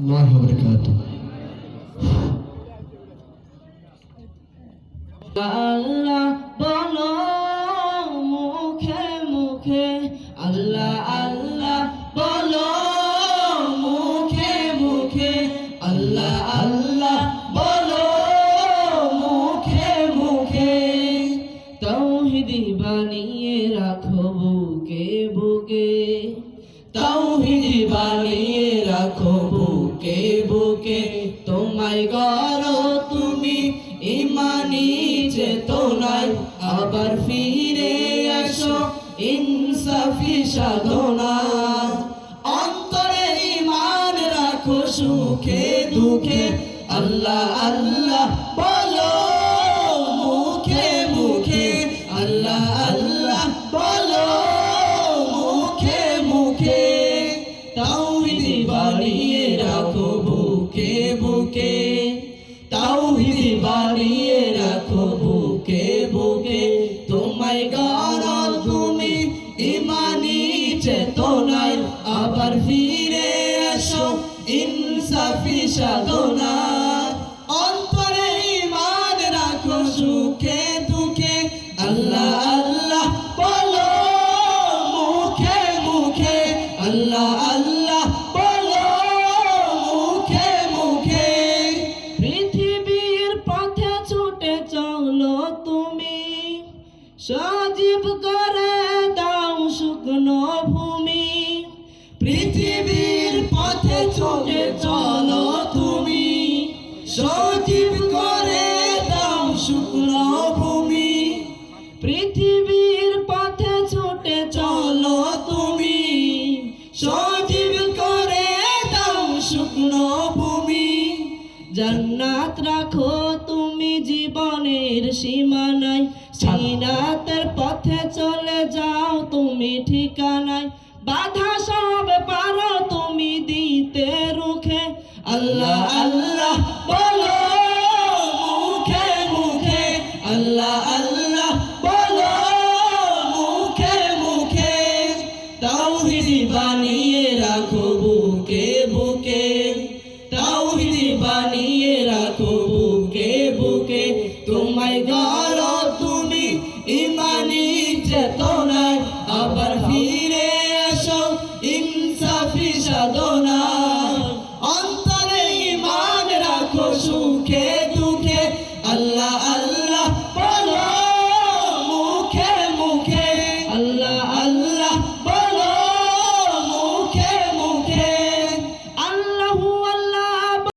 الله وبركاته আল্লাহ বলো মুখে মুখে আল্লাহ আল্লাহ বলো মুখে মুখে আল্লাহ আল্লাহ বলো মুখে মুখে তৌহিদি বানিয়ে রাখো বুকে বুকে তৌহিদি বানিয়ে রাখো বুকে বুকে বুকে তোমায় গড় তুমি। ইমানি চেতনায় আবার ফিরে আসো, ইনসাফি সাধনা অন্তরে ইমান রাখো সুখে দুঃখে। আল্লাহ আল্লাহ বলো। বুকে, তাওহিদি বানিয়ে রাখো বুকে বুকে। তোমায় গড় তুমি, ইমানি চেতনায় আবার ফিরে আসো ইনসাফি সাধনা অন্তরে ইমান রাখো সুখে দুঃখে। আল্লাহ আল্লাহ, বলো মুখে মুখে। আল্লাহ আল্লাহ সজীব করে দাও শুকনো ভূমি। পৃথিবীর পথে ছুটে চলো তুমি। সজীব করে দাও শুকনো ভূমি। পৃথিবীর পথে ছুটে চলো তুমি। সজীব করে দাও শুকনো ভূমি। জান্নাত রাখো তুমি জীবনের সীমানায়। সিনাতের পথে চলে যাও তুমি ঠিকানায়। বাধা সব পারো তুমি দিতে রুখে। আল্লাহ আল্লাহ বলো মুখে মুখে। আল্লাহ আল্লাহ বলো মুখে মুখে। তাওহিদি বানিয়ে রাখো বুকে বুকে। তাওহিদি বানিয়ে রাখো বুকে বুকে। তোমায় গা